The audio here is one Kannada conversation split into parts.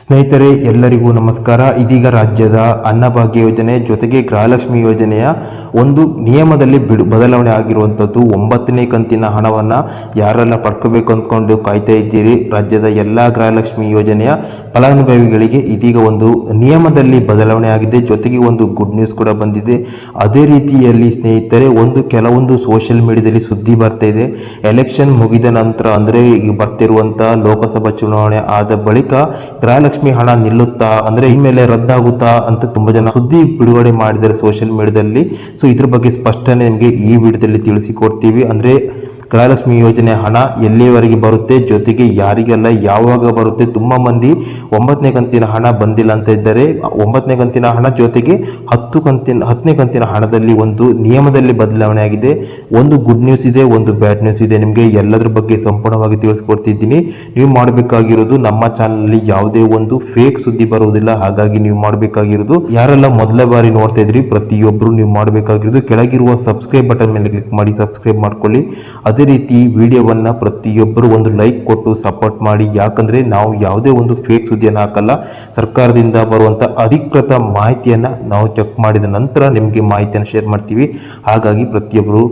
ಸ್ನೇಹಿತರೆ, ಎಲ್ಲರಿಗೂ ನಮಸ್ಕಾರ. ಇದೀಗ ರಾಜ್ಯದ ಅನ್ನಭಾಗ್ಯ ಯೋಜನೆ ಜೊತೆಗೆ ಗೃಹಲಕ್ಷ್ಮಿ ಯೋಜನೆಯ ಒಂದು ನಿಯಮದಲ್ಲಿ ಬಿಡು, ಬದಲಾವಣೆ ಆಗಿರುವಂಥದ್ದು. ಒಂಬತ್ತನೇ ಕಂತಿನ ಹಣವನ್ನು ಯಾರೆಲ್ಲ ಪಡ್ಕೋಬೇಕು ಅಂದ್ಕೊಂಡು ಕಾಯ್ತಾ ಇದ್ದೀರಿ. ರಾಜ್ಯದ ಎಲ್ಲ ಗೃಹಲಕ್ಷ್ಮಿ ಯೋಜನೆಯ ಫಲಾನುಭವಿಗಳಿಗೆ ಇದೀಗ ಒಂದು ನಿಯಮದಲ್ಲಿ ಬದಲಾವಣೆ ಆಗಿದೆ. ಜೊತೆಗೆ ಒಂದು ಗುಡ್ ನ್ಯೂಸ್ ಕೂಡ ಬಂದಿದೆ. ಅದೇ ರೀತಿಯಲ್ಲಿ ಸ್ನೇಹಿತರೆ, ಒಂದು ಕೆಲವೊಂದು ಸೋಷಿಯಲ್ ಮೀಡಿಯಾದಲ್ಲಿ ಸುದ್ದಿ ಬರ್ತಾ ಇದೆ. ಎಲೆಕ್ಷನ್ ಮುಗಿದ ನಂತರ ಅಂದರೆ ಈಗ ಬರ್ತಿರುವಂಥ ಲೋಕಸಭಾ ಚುನಾವಣೆ ಆದ ಬಳಿಕ ಗೃಹಲಕ್ಷ್ಮಿ ಹಣ ನಿಲ್ಲುತ್ತಾ, ಅಂದ್ರೆ ಮೇಲೆ ರದ್ದಾಗುತ್ತಾ ಅಂತ ತುಂಬಾ ಜನ ಸುದ್ದಿ ಬಿಡುಗಡೆ ಮಾಡಿದ್ದಾರೆ ಸೋಷಿಯಲ್ ಮೀಡಿಯಾದಲ್ಲಿ ಸೊ ಇದ್ರ ಬಗ್ಗೆ ಸ್ಪಷ್ಟನೆ ನಿಮಗೆ ಈ ವಿಡಿಯೋದಲ್ಲಿ ತಿಳಿಸಿಕೊಡ್ತೀವಿ ಅಂದ್ರೆ ಗೃಹಲಕ್ಷ್ಮಿ ಯೋಜನೆ ಹಣ ಎಲ್ಲಿಯವರೆಗೆ ಬರುತ್ತೆ? ಜೊತೆಗೆ ಯಾರಿಗೆಲ್ಲ ಯಾವಾಗ ಬರುತ್ತೆ? ತುಂಬ ಮಂದಿ ಒಂಬತ್ತನೇ ಕಂತಿನ ಹಣ ಬಂದಿಲ್ಲ ಅಂತ ಇದ್ದಾರೆ. ಒಂಬತ್ತನೇ ಕಂತಿನ ಹಣ ಜೊತೆಗೆ ಹತ್ತು ಕಂತಿನ, ಹತ್ತನೇ ಕಂತಿನ ಹಣದಲ್ಲಿ ಒಂದು ನಿಯಮದಲ್ಲಿ ಬದಲಾವಣೆ ಆಗಿದೆ. ಒಂದು ಗುಡ್ ನ್ಯೂಸ್ ಇದೆ, ಒಂದು ಬ್ಯಾಡ್ ನ್ಯೂಸ್ ಇದೆ. ನಿಮಗೆ ಎಲ್ಲದರ ಬಗ್ಗೆ ಸಂಪೂರ್ಣವಾಗಿ ತಿಳಿಸ್ಕೊಡ್ತಿದ್ದೀನಿ. ನೀವು ಮಾಡಬೇಕಾಗಿರೋದು ನಮ್ಮ ಚಾನಲಲ್ಲಿ ಯಾವುದೇ ಒಂದು ಫೇಕ್ ಸುದ್ದಿ ಬರುವುದಿಲ್ಲ. ಹಾಗಾಗಿ ನೀವು ಮಾಡಬೇಕಾಗಿರೋದು ಯಾರೆಲ್ಲ ಮೊದಲ ಬಾರಿ ನೋಡ್ತಾ ಇದ್ರಿ ಪ್ರತಿಯೊಬ್ಬರು ನೀವು ಮಾಡಬೇಕಾಗಿರೋದು ಕೆಳಗಿರುವ ಸಬ್ಸ್ಕ್ರೈಬ್ ಬಟನ್ ಮೇಲೆ ಕ್ಲಿಕ್ ಮಾಡಿ ಸಬ್ಸ್ಕ್ರೈಬ್ ಮಾಡ್ಕೊಳ್ಳಿ. ಅದೇ ರೀತಿ ವಿಡಿಯೋವನ್ನ ಪ್ರತಿಯೊಬ್ಬರು ಒಂದು ಲೈಕ್ ಕೊಟ್ಟು ಸಪೋರ್ಟ್ ಮಾಡಿ. ಯಾಕಂದ್ರೆ ನಾವು ಯಾವುದೇ ಒಂದು ಫೇಕ್ ಸುದ್ದಿಯನ್ನು ಹಾಕಲ್ಲ. ಸರ್ಕಾರದಿಂದ ಬರುವಂತ ಅಧಿಕೃತ ಮಾಹಿತಿಯನ್ನ ನಾವು ಚೆಕ್ ಮಾಡಿದ ನಂತರ ನಿಮಗೆ ಮಾಹಿತಿಯನ್ನು ಶೇರ್ ಮಾಡ್ತೀವಿ. ಹಾಗಾಗಿ ಪ್ರತಿಯೊಬ್ಬರು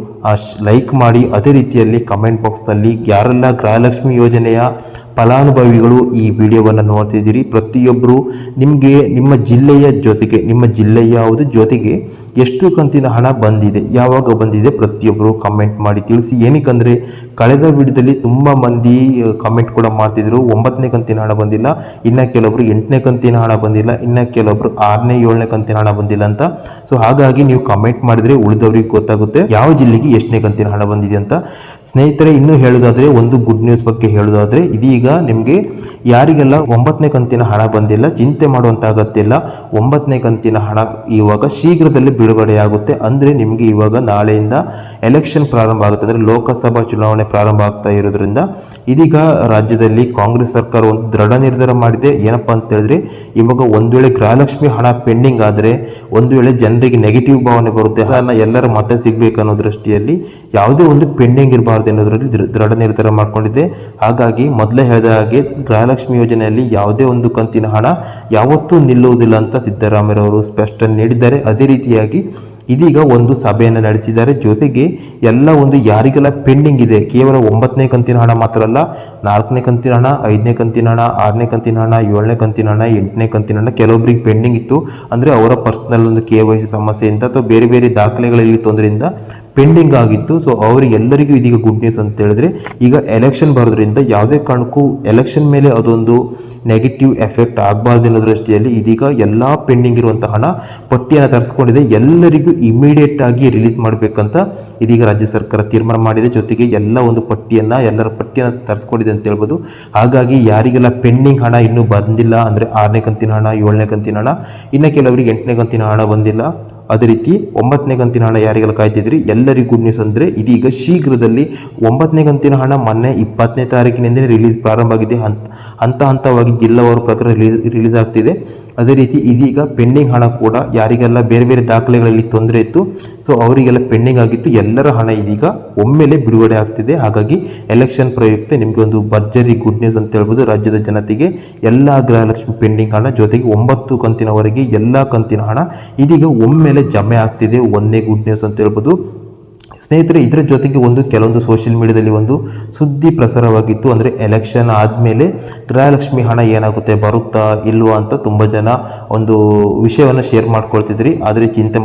ಲೈಕ್ ಮಾಡಿ. ಅದೇ ರೀತಿಯಲ್ಲಿ ಕಮೆಂಟ್ ಬಾಕ್ಸ್ನಲ್ಲಿ ಯಾರೆಲ್ಲ ಗೃಹಲಕ್ಷ್ಮಿ ಯೋಜನೆಯ ಫಲಾನುಭವಿಗಳು ಈ ವಿಡಿಯೋವನ್ನು ನೋಡ್ತಿದ್ದೀರಿ ಪ್ರತಿಯೊಬ್ಬರು ನಿಮಗೆ ನಿಮ್ಮ ಜಿಲ್ಲೆಯ ಜೊತೆಗೆ, ನಿಮ್ಮ ಜಿಲ್ಲೆಯ ಯಾವುದು ಜೊತೆಗೆ ಎಷ್ಟು ಕಂತಿನ ಹಣ ಬಂದಿದೆ, ಯಾವಾಗ ಬಂದಿದೆ ಪ್ರತಿಯೊಬ್ಬರು ಕಮೆಂಟ್ ಮಾಡಿ ತಿಳಿಸಿ. ಏನಕ್ಕಂದರೆ, ಕಳೆದ ವಿಡಿಯೋದಲ್ಲಿ ತುಂಬ ಮಂದಿ ಕಮೆಂಟ್ ಕೂಡ ಮಾಡ್ತಿದ್ರು, ಒಂಬತ್ತನೇ ಕಂತಿನ ಹಣ ಬಂದಿಲ್ಲ, ಇನ್ನು ಕೆಲವೊಬ್ರು ಎಂಟನೇ ಕಂತಿನ ಹಣ ಬಂದಿಲ್ಲ, ಇನ್ನು ಕೆಲವೊಬ್ರು ಆರನೇ, ಏಳನೇ ಕಂತಿನ ಹಣ ಬಂದಿಲ್ಲ ಅಂತ. ಸೊ ಹಾಗಾಗಿ ನೀವು ಕಮೆಂಟ್ ಮಾಡಿದ್ರೆ ಉಳಿದವ್ರಿಗೆ ಗೊತ್ತಾಗುತ್ತೆ, ಯಾವ ಜಿಲ್ಲೆಗೆ ಎಷ್ಟನೇ ಕಂತಿನ ಹಣ ಬಂದಿದೆ ಅಂತ. ಸ್ನೇಹಿತರೆ, ಇನ್ನೂ ಹೇಳೋದಾದ್ರೆ, ಒಂದು ಗುಡ್ ನ್ಯೂಸ್ ಬಗ್ಗೆ ಹೇಳೋದಾದ್ರೆ, ಇದೀಗ ನಿಮಗೆ ಯಾರಿಗೆಲ್ಲ ಒಂಬತ್ತನೇ ಕಂತಿನ ಹಣ ಬಂದಿಲ್ಲ, ಚಿಂತೆ ಮಾಡುವಂತ ಅಗತ್ಯ ಇಲ್ಲ ಒಂಬತ್ತನೇ ಕಂತಿನ ಹಣ ಇವಾಗ ಶೀಘ್ರದಲ್ಲಿ ಬಿಡುಗಡೆಯಾಗುತ್ತೆ. ಅಂದ್ರೆ ನಿಮಗೆ ಇವಾಗ ನಾಳೆಯಿಂದ ಎಲೆಕ್ಷನ್ ಪ್ರಾರಂಭ ಆಗುತ್ತೆ. ಅಂದ್ರೆ ಲೋಕಸಭಾ ಚುನಾವಣೆ ಪ್ರಾರಂಭ ಆಗ್ತಾ ಇರೋದ್ರಿಂದ ಇದೀಗ ರಾಜ್ಯದಲ್ಲಿ ಕಾಂಗ್ರೆಸ್ ಸರ್ಕಾರ ಒಂದು ದೃಢ ನಿರ್ಧಾರ ಮಾಡಿದೆ. ಏನಪ್ಪಾ ಅಂತ ಹೇಳಿದ್ರೆ, ಇವಾಗ ಒಂದು ವೇಳೆ ಗೃಹಲಕ್ಷ್ಮಿ ಹಣ ಪೆಂಡಿಂಗ್ ಆದರೆ, ಒಂದು ವೇಳೆ ಜನರಿಗೆ ನೆಗೆಟಿವ್ ಭಾವನೆ ಬರುತ್ತೆ ಅದನ್ನ ಎಲ್ಲರ ಮತ ಸಿಗಬೇಕು ಅನ್ನೋ ದೃಷ್ಟಿಯಲ್ಲಿ ಯಾವುದೇ ಒಂದು ಪೆಂಡಿಂಗ್ ಇರಬಾರ್ದು ಅನ್ನೋದ್ರಲ್ಲಿ ದೃಢ ನಿರ್ಧಾರ ಮಾಡ್ಕೊಂಡಿದೆ ಹಾಗಾಗಿ ಮೊದಲೇ ಹೇಳಿದ ಹಾಗೆ ಗೃಹಲಕ್ಷ್ಮಿ ಯೋಜನೆಯಲ್ಲಿ ಯಾವುದೇ ಒಂದು ಕಂತಿನ ಹಣ ಯಾವತ್ತೂ ನಿಲ್ಲುವುದಿಲ್ಲ ಅಂತ ಸಿದ್ದರಾಮಯ್ಯ ಅವರು ಸ್ಪಷ್ಟನೆ ನೀಡಿದ್ದಾರೆ. ಅದೇ ರೀತಿಯಾಗಿ ಇದೀಗ ಒಂದು ಸಭೆಯನ್ನು ನಡೆಸಿದ್ದಾರೆ. ಜೊತೆಗೆ ಎಲ್ಲ ಒಂದು ಯಾರಿಗೆಲ್ಲ ಪೆಂಡಿಂಗ್ ಇದೆ, ಕೇವಲ ಒಂಬತ್ತನೇ ಕಂತಿನ ಹಣ ಮಾತ್ರ ಅಲ್ಲ, ನಾಲ್ಕನೇ ಕಂತಿನ ಹಣ, ಐದನೇ ಕಂತಿನ ಹಣ, ಆರನೇ ಕಂತಿನ ಹಣ, ಏಳನೇ ಕಂತಿನ ಹಣ, ಎಂಟನೇ ಕಂತಿನ ಹಣ ಕೆಲವೊಬ್ಬರಿಗೆ ಪೆಂಡಿಂಗ್ ಇತ್ತು. ಅಂದರೆ ಅವರ ಪರ್ಸ್ನಲ್ ಒಂದು ಕೆ ವೈ ಸಿ ಸಮಸ್ಯೆಯಿಂದ ಅಥವಾ ಬೇರೆ ಬೇರೆ ದಾಖಲೆಗಳಲ್ಲಿ ತೊಂದರೆಯಿಂದ ಪೆಂಡಿಂಗ್ ಆಗಿತ್ತು. ಸೊ ಅವರಿಗೆಲ್ಲರಿಗೂ ಇದೀಗ ಗುಡ್ ನ್ಯೂಸ್ ಅಂತ ಹೇಳಿದ್ರೆ ಈಗ ಎಲೆಕ್ಷನ್ ಬರೋದ್ರಿಂದ ಯಾವುದೇ ಕಾರಣಕ್ಕೂ ಎಲೆಕ್ಷನ್ ಮೇಲೆ ಅದೊಂದು ನೆಗೆಟಿವ್ ಎಫೆಕ್ಟ್ ಆಗಬಾರ್ದು ಅನ್ನೋ ದೃಷ್ಟಿಯಲ್ಲಿ ಇದೀಗ ಎಲ್ಲ ಪೆಂಡಿಂಗ್ ಇರುವಂತಹ ಹಣ ಪಟ್ಟಿಯನ್ನು ತರಿಸ್ಕೊಂಡಿದೆ. ಎಲ್ಲರಿಗೂ ಇಮಿಡಿಯೇಟ್ ಆಗಿ ರಿಲೀಸ್ ಮಾಡಬೇಕಂತ ಇದೀಗ ರಾಜ್ಯ ಸರ್ಕಾರ ತೀರ್ಮಾನ ಮಾಡಿದೆ. ಜೊತೆಗೆ ಎಲ್ಲ ಒಂದು ಪಟ್ಟಿಯನ್ನ, ಎಲ್ಲರ ಪಟ್ಟಿಯನ್ನು ತರಿಸ್ಕೊಂಡಿದೆ ಅಂತ ಹೇಳ್ಬೋದು. ಹಾಗಾಗಿ ಯಾರಿಗೆಲ್ಲ ಪೆಂಡಿಂಗ್ ಹಣ ಇನ್ನೂ ಬಂದಿಲ್ಲ ಅಂದ್ರೆ ಆರನೇ ಕಂತಿನ ಹಣ, ಏಳನೇ ಕಂತಿನ ಹಣ, ಇನ್ನು ಕೆಲವರಿಗೆ ಎಂಟನೇ ಕಂತಿನ ಹಣ ಬಂದಿಲ್ಲ. ಅದೇ ರೀತಿ ಒಂಬತ್ತನೇ ಕಂತಿನ ಹಣ ಯಾರಿಗೆಲ್ಲ ಕಾಯ್ತಿದ್ರಿ? ಎಲ್ಲರಿಗೂ ಗುಡ್ ನ್ಯೂಸ್ ಅಂದರೆ ಇದೀಗ ಶೀಘ್ರದಲ್ಲಿ ಒಂಬತ್ತನೇ ಕಂತಿನ ಹಣ ಮೊನ್ನೆ ಇಪ್ಪತ್ತನೇ ತಾರೀಕಿನಿಂದಲೇ ರಿಲೀಸ್ ಪ್ರಾರಂಭ ಆಗಿದೆ. ಹಂತ ಹಂತವಾಗಿ ಜಿಲ್ಲಾವಾರು ಪ್ರಕಾರ ರಿಲೀಸ್ ರಿಲೀಸ್ ಆಗ್ತಿದೆ. ಅದೇ ರೀತಿ ಇದೀಗ ಪೆಂಡಿಂಗ್ ಹಣ ಕೂಡ ಯಾರಿಗೆಲ್ಲ ಬೇರೆ ಬೇರೆ ದಾಖಲೆಗಳಲ್ಲಿ ತೊಂದರೆ ಇತ್ತು ಸೊ ಅವರಿಗೆಲ್ಲ ಪೆಂಡಿಂಗ್ ಆಗಿತ್ತು. ಎಲ್ಲರ ಹಣ ಇದೀಗ ಒಮ್ಮೆಲೆ ಬಿಡುಗಡೆ ಆಗ್ತಿದೆ. ಹಾಗಾಗಿ ಎಲೆಕ್ಷನ್ ಪ್ರಯುಕ್ತ ನಿಮಗೆ ಒಂದು ಭರ್ಜರಿ ಗುಡ್ ನ್ಯೂಸ್ ಅಂತ ಹೇಳ್ಬೋದು. ರಾಜ್ಯದ ಜನತೆಗೆ ಎಲ್ಲ ಗೃಹಲಕ್ಷ್ಮಿ ಪೆಂಡಿಂಗ್ ಹಣ ಜೊತೆಗೆ ಒಂಬತ್ತು ಕಂತಿನವರೆಗೆ ಎಲ್ಲ ಕಂತಿನ ಹಣ ಇದೀಗ ಒಮ್ಮೆಲೆ ಜಮೆ ಆಗ್ತಿದೆ. ಒಂದೇ ಗುಡ್ ನ್ಯೂಸ್ ಅಂತ ಹೇಳ್ಬೋದು. ಸ್ನೇಹಿತರೆ, ಇದರ ಜೊತೆಗೆ ಒಂದು ಕೆಲವೊಂದು ಸೋಷಿಯಲ್ ಮೀಡಿಯಾದಲ್ಲಿ ಒಂದು ಸುದ್ದಿ ಪ್ರಸಾರವಾಗಿತ್ತು. ಅಂದರೆ ಎಲೆಕ್ಷನ್ ಆದಮೇಲೆ ಗೃಹಲಕ್ಷ್ಮಿ ಹಣ ಏನಾಗುತ್ತೆ, ಬರುತ್ತಾ ಇಲ್ವಾ ಅಂತ ತುಂಬ ಜನ ಒಂದು ವಿಷಯವನ್ನು ಶೇರ್ ಮಾಡ್ಕೊಳ್ತಿದ್ರಿ. ಆದರೆ ಚಿಂತೆ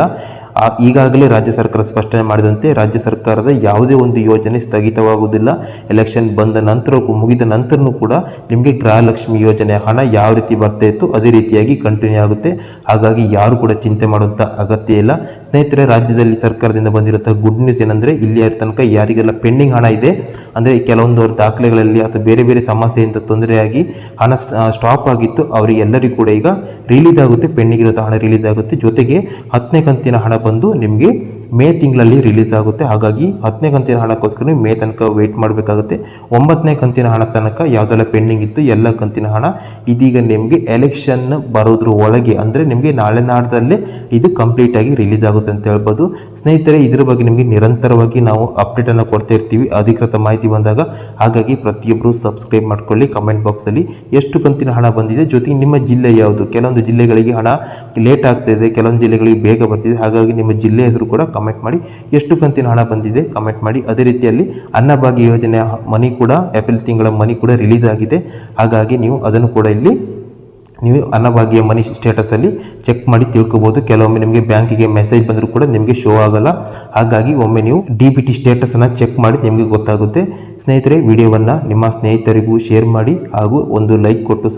ಆ- ಈಗಾಗಲೇ ರಾಜ್ಯ ಸರ್ಕಾರ ಸ್ಪಷ್ಟನೆ ಮಾಡಿದಂತೆ ರಾಜ್ಯ ಸರ್ಕಾರದ ಯಾವುದೇ ಒಂದು ಯೋಜನೆ ಸ್ಥಗಿತವಾಗುವುದಿಲ್ಲ. ಎಲೆಕ್ಷನ್ ಬಂದ ನಂತರ ಮುಗಿದ ನಂತರನೂ ಕೂಡ ನಿಮಗೆ ಗೃಹಲಕ್ಷ್ಮಿ ಯೋಜನೆ ಹಣ ಯಾವ ರೀತಿ ಬರ್ತಾ ಇತ್ತು, ಅದೇ ರೀತಿಯಾಗಿ ಕಂಟಿನ್ಯೂ ಆಗುತ್ತೆ. ಹಾಗಾಗಿ ಯಾರು ಕೂಡ ಚಿಂತೆ ಮಾಡುವಂಥ ಅಗತ್ಯ ಇಲ್ಲ. ಸ್ನೇಹಿತರೆ, ರಾಜ್ಯದಲ್ಲಿ ಸರ್ಕಾರದಿಂದ ಬಂದಿರುವಂತಹ ಗುಡ್ ನ್ಯೂಸ್ ಏನಂದ್ರೆ ಇಲ್ಲಿ ತನಕ ಯಾರಿಗೆಲ್ಲ ಪೆಂಡಿಂಗ್ ಹಣ ಇದೆ, ಅಂದ್ರೆ ಕೆಲವೊಂದು ದಾಖಲೆಗಳಲ್ಲಿ ಅಥವಾ ಬೇರೆ ಬೇರೆ ಸಮಸ್ಯೆಯಿಂದ ತೊಂದರೆಯಾಗಿ ಹಣ ಸ್ಟಾಪ್ ಆಗಿತ್ತು ಅವರಿಗೆಲ್ಲರಿಗೂ ಕೂಡ ಈಗ ರಿಲೀಸ್ ಆಗುತ್ತೆ ಪೆಂಡಿಂಗ್ ಇರೋ ಹಣ ರಿಲೀಸ್ ಆಗುತ್ತೆ. ಜೊತೆಗೆ ಹತ್ತನೇ ಕಂತಿನ ಹಣ ಬಂದು ನಿಮಗೆ ಮೇ ತಿಂಗಳಲ್ಲಿ ರಿಲೀಸ್ ಆಗುತ್ತೆ. ಹಾಗಾಗಿ ಹತ್ತನೇ ಕಂತಿನ ಹಣಕ್ಕೋಸ್ಕರ ಮೇ ತನಕ ವೆಯ್ಟ್ ಮಾಡಬೇಕಾಗುತ್ತೆ. ಒಂಬತ್ತನೇ ಕಂತಿನ ಹಣ ತನಕ ಯಾವುದೆಲ್ಲ ಪೆಂಡಿಂಗ್ ಇತ್ತು, ಎಲ್ಲ ಕಂತಿನ ಹಣ ಇದೀಗ ನಿಮಗೆ ಎಲೆಕ್ಷನ್ ಬರೋದ್ರ ಒಳಗೆ ಅಂದರೆ ನಿಮಗೆ ನಾಳೆ ನಾಡ್ದಲ್ಲೇ ಇದು ಕಂಪ್ಲೀಟ್ ಆಗಿ ರಿಲೀಸ್ ಆಗುತ್ತೆ ಅಂತ ಹೇಳ್ಬೋದು. ಸ್ನೇಹಿತರೆ, ಇದ್ರ ಬಗ್ಗೆ ನಿಮಗೆ ನಿರಂತರವಾಗಿ ನಾವು ಅಪ್ಡೇಟ್ ಅನ್ನು ಕೊಡ್ತಾ ಇರ್ತೀವಿ. ಅಧಿಕೃತ ಮಾಹಿತಿ ಬಂದಾಗ ಹಾಗಾಗಿ ಪ್ರತಿಯೊಬ್ಬರು ಸಬ್ಸ್ಕ್ರೈಬ್ ಮಾಡ್ಕೊಳ್ಳಿ. ಕಮೆಂಟ್ ಬಾಕ್ಸಲ್ಲಿ ಎಷ್ಟು ಕಂತಿನ ಹಣ ಬಂದಿದೆ. ಜೊತೆಗೆ ನಿಮ್ಮ ಜಿಲ್ಲೆ ಯಾವುದು? ಕೆಲವೊಂದು ಜಿಲ್ಲೆಗಳಿಗೆ ಹಣ ಲೇಟ್ ಆಗ್ತಿದೆ ಕೆಲವೊಂದು ಜಿಲ್ಲೆಗಳಿಗೆ ಬೇಗ ಬರ್ತಿದೆ. ಹಾಗಾಗಿ ನಿಮ್ಮ ಜಿಲ್ಲೆ ಹೆಸರು ಕೂಡ ಕಮೆಂಟ್ ಮಾಡಿ. ಎಷ್ಟು ಕಂತಿನ ಹಣ ಬಂದಿದೆ ಕಮೆಂಟ್ ಮಾಡಿ. ಅದೇ ರೀತಿಯಲ್ಲಿ ಅನ್ನಭಾಗ್ಯ ಯೋಜನೆಯ ಮನಿ ಕೂಡ ಏಪ್ರಿಲ್ ತಿಂಗಳ ಮನಿ ಕೂಡ ರಿಲೀಸ್ ಆಗಿದೆ. ಹಾಗಾಗಿ ನೀವು ಅದನ್ನು ಕೂಡ ಇಲ್ಲಿ ನೀವು ಅನ್ನಭಾಗ್ಯ ಮನಿ ಸ್ಟೇಟಸಲ್ಲಿ ಚೆಕ್ ಮಾಡಿ ತಿಳ್ಕೊಬೋದು. ಕೆಲವೊಮ್ಮೆ ನಿಮಗೆ ಬ್ಯಾಂಕಿಗೆ ಮೆಸೇಜ್ ಬಂದರೂ ಕೂಡ ನಿಮಗೆ ಶೋ ಆಗಲ್ಲ. ಹಾಗಾಗಿ ಒಮ್ಮೆ ನೀವು ಡಿ ಬಿ ಟಿ ಸ್ಟೇಟಸನ್ನು ಚೆಕ್ ಮಾಡಿ ನಿಮಗೆ ಗೊತ್ತಾಗುತ್ತೆ. ಸ್ನೇಹಿತರೆ ವಿಡಿಯೋವನ್ನು ನಿಮ್ಮ ಸ್ನೇಹಿತರಿಗೂ ಶೇರ್ ಮಾಡಿ ಹಾಗೂ ಒಂದು ಲೈಕ್ ಕೊಟ್ಟು